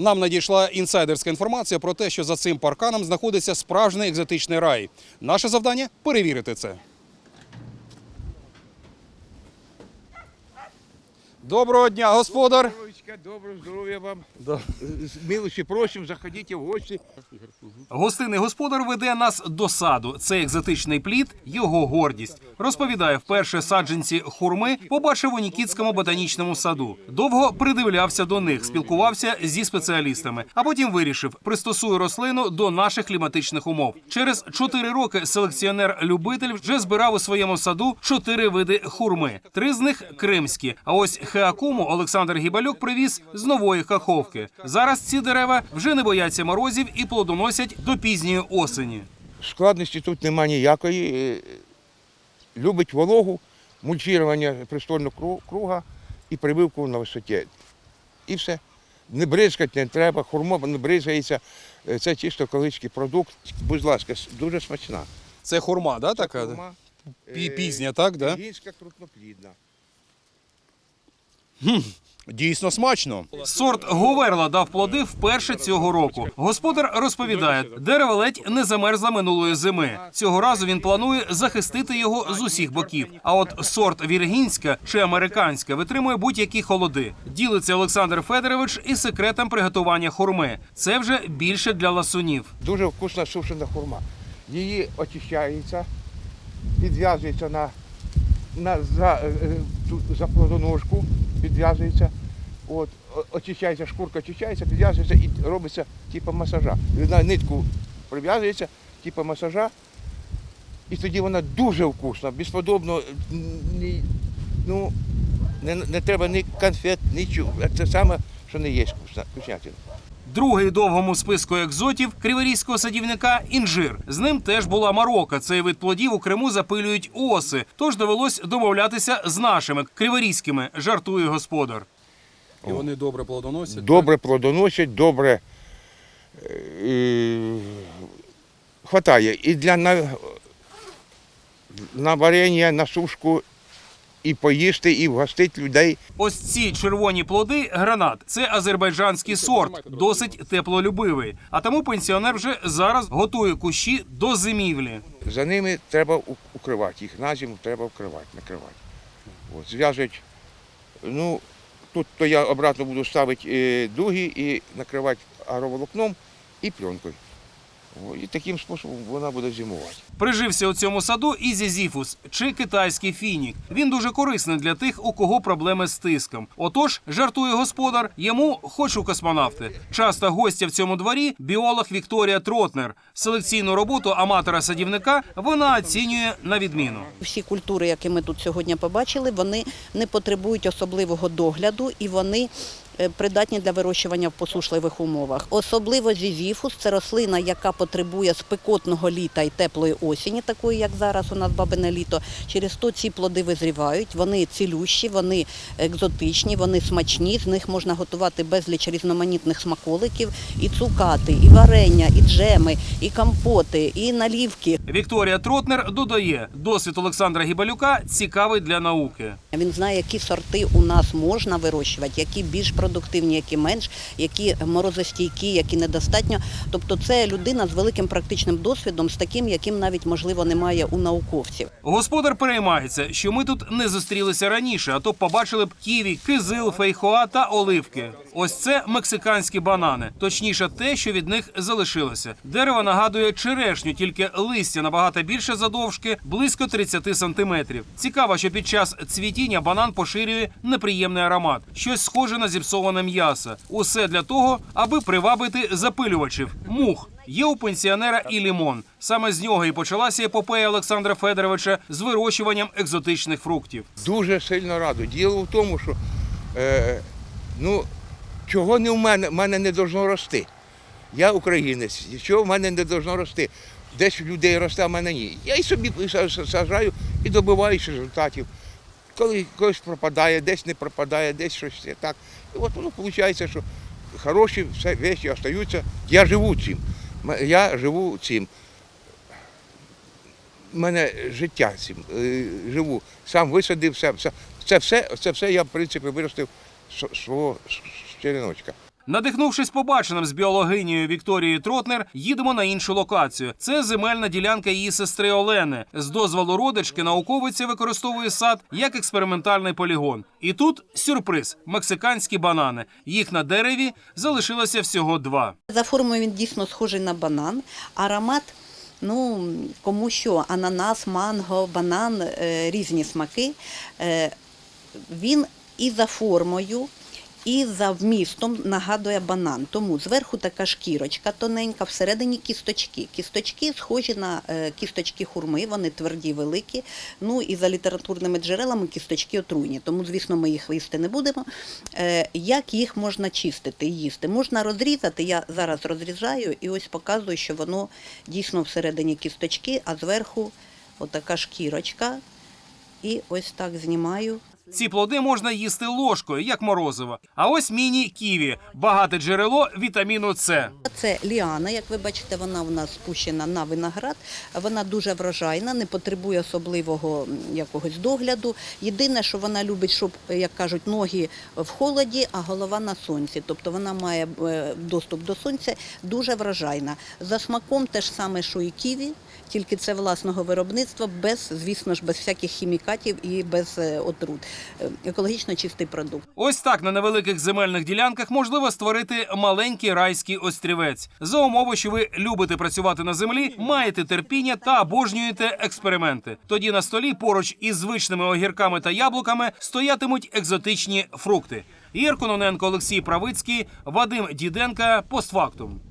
Нам надійшла інсайдерська інформація про те, що за цим парканом знаходиться справжній екзотичний рай. Наше завдання перевірити це. Доброго дня, господар. Здоровечка, доброго здоров'я вам. З милості просимо, заходіть в гості. Гостинний господар веде нас до саду. Це екзотичний плід, його гордість. Розповідає, вперше саджанці хурми побачив у Нікітському ботанічному саду. Довго придивлявся до них, спілкувався зі спеціалістами, а потім вирішив пристосую рослину до наших кліматичних умов. Через чотири роки селекціонер-любитель вже збирав у своєму саду чотири види хурми. Три з них кримські. А ось хеакуму Олександр Гібалюк привіз з нової каховки. Зараз ці дерева вже не бояться морозів і плодоносять до пізньої осені. Складності тут немає ніякої. Е, Любить вологу, мульчування пристольного кру- круга і прививку на висоті. І все. Не бризкати не треба, хурма не бризгається. Е, Це чисто екологічний продукт. Будь ласка, дуже смачна. Це хурма, да, така? Хурма, е, пізня, так, да? Гінська крупноплідна. Дійсно смачно. Сорт Говерла дав плоди вперше цього року. Господар розповідає, дерево ледь не замерзла минулої зими. Цього разу він планує захистити його з усіх боків. А от сорт Віргінська чи американська витримує будь-які холоди. Ділиться Олександр Федорович і секретом приготування хурми. Це вже більше для ласунів. Дуже вкусна сушена хурма. Її очищається, підв'язується на, на за, е, е, за плодоножку, підв'язується. От, очищається, шкурка очищається, підв'язується і робиться типу масажа. На нитку прив'язується, типу масажа. І тоді вона дуже вкусна, безподобно. Ну, не, не треба ні конфет, нічого. Це саме, що не є вкусна, вкуснятина. Другий в довгому списку екзотів криворізького садівника інжир. З ним теж була марока. Цей вид плодів у Криму запилюють оси. Тож довелось домовлятися з нашими криворізькими, жартує господар. І вони добре плодоносять. Добре плодоносять, добре е, хватає і для на, на варення, на сушку, і поїсти, і вгостити людей. Ось ці червоні плоди гранат. Це азербайджанський сорт, досить теплолюбивий. А тому пенсіонер вже зараз готує кущі до зимівлі. За ними треба укривати, їх на зиму треба вкривати, накривати. От, зв'яжуть, ну, тут то я обратно буду ставити е, дуги і накривати агроволокном і пленкою. І таким способом вона буде зимувати. Прижився у цьому саду і зізіфус чи китайський фінік. Він дуже корисний для тих, у кого проблеми з тиском. Отож, жартує господар, йому хоч у космонавти. Часта гостя в цьому дворі біолог Вікторія Тротнер. Селекційну роботу аматора-садівника вона оцінює на відміну. Всі культури, які ми тут сьогодні побачили, вони не потребують особливого догляду і вони придатні для вирощування в посушливих умовах. Особливо зізіфус – це рослина, яка потребує спекотного літа і теплої осені, такої як зараз у нас бабине літо. Через то ці плоди визрівають, вони цілющі, вони екзотичні, вони смачні. З них можна готувати безліч різноманітних смаколиків, і цукати, і варення, і джеми, і компоти, і налівки. Вікторія Тротнер додає, досвід Олександра Гібалюка цікавий для науки. Він знає, які сорти у нас можна вирощувати, які більш продуктивні, які менш, які морозостійкі, які недостатньо. Тобто це людина з великим практичним досвідом, з таким, яким навіть можливо немає у науковців. Господар переймається, що ми тут не зустрілися раніше, а то побачили б ківі, кизил, фейхоа та оливки. Ось це мексиканські банани, точніше, те, що від них залишилося. Дерево нагадує черешню, тільки листя набагато більше задовжки, близько 30 сантиметрів. Цікаво, що під час цвітіння банан поширює неприємний аромат, щось схоже на зіпсоване м'ясо. Усе для того, аби привабити запилювачів мух. Є у пенсіонера і лімон. Саме з нього і почалася епопея Олександра Федоровича з вирощуванням екзотичних фруктів. Дуже сильно радий. Діло в тому, що е, ну, чого не в мене, в мене не должно рости. Я українець, чого в мене не должно рости. Десь в людей росте, а в мене ні. Я і собі сажаю і добиваюся результатів. Коли когось пропадає, десь не пропадає, десь щось так. І от воно виходить, що хороші все речі остаються. Я живу цим. Я живу цим. У мене життя цим е, живу. Сам висадив все. Це все, це все я, в принципі, виростив свого череночка. Надихнувшись побаченим з біологинею Вікторією Тротнер, їдемо на іншу локацію. Це земельна ділянка її сестри Олени. З дозволу родички науковиця використовує сад як експериментальний полігон. І тут сюрприз: мексиканські банани. Їх на дереві залишилося всього два. За формою він дійсно схожий на банан. Аромат, ну кому що, ананас, манго, банан, е, різні смаки. Е, він і за формою, і за вмістом нагадує банан. Тому зверху така шкірочка тоненька, всередині кісточки. Кісточки схожі на е, кісточки хурми, вони тверді, великі. Ну і за літературними джерелами кісточки отруйні. Тому, звісно, ми їх їсти не будемо. Е, Як їх можна чистити і їсти? Можна розрізати. Я зараз розрізаю і ось показую, що воно дійсно всередині кісточки, а зверху отака шкірочка. І ось так знімаю. Ці плоди можна їсти ложкою, як морозиво. А ось міні-ківі багате джерело вітаміну С. Це ліана, як ви бачите, вона у нас спущена на виноград. Вона дуже врожайна, не потребує особливого якогось догляду. Єдине, що вона любить, щоб, як кажуть, ноги в холоді, а голова на сонці. Тобто вона має е, доступ до сонця, дуже врожайна. За смаком те ж саме, що і ківі, тільки це власного виробництва, без, звісно ж, без всяких хімікатів і без е, отрут. Екологічно чистий продукт. Ось так на невеликих земельних ділянках можливо створити маленький райський острівець за умови, що ви любите працювати на землі, маєте терпіння та обожнюєте експерименти. Тоді на столі поруч із звичними огірками та яблуками стоятимуть екзотичні фрукти. Ігор Кононенко, Олексій Правицький, Вадим Діденка. Постфактум.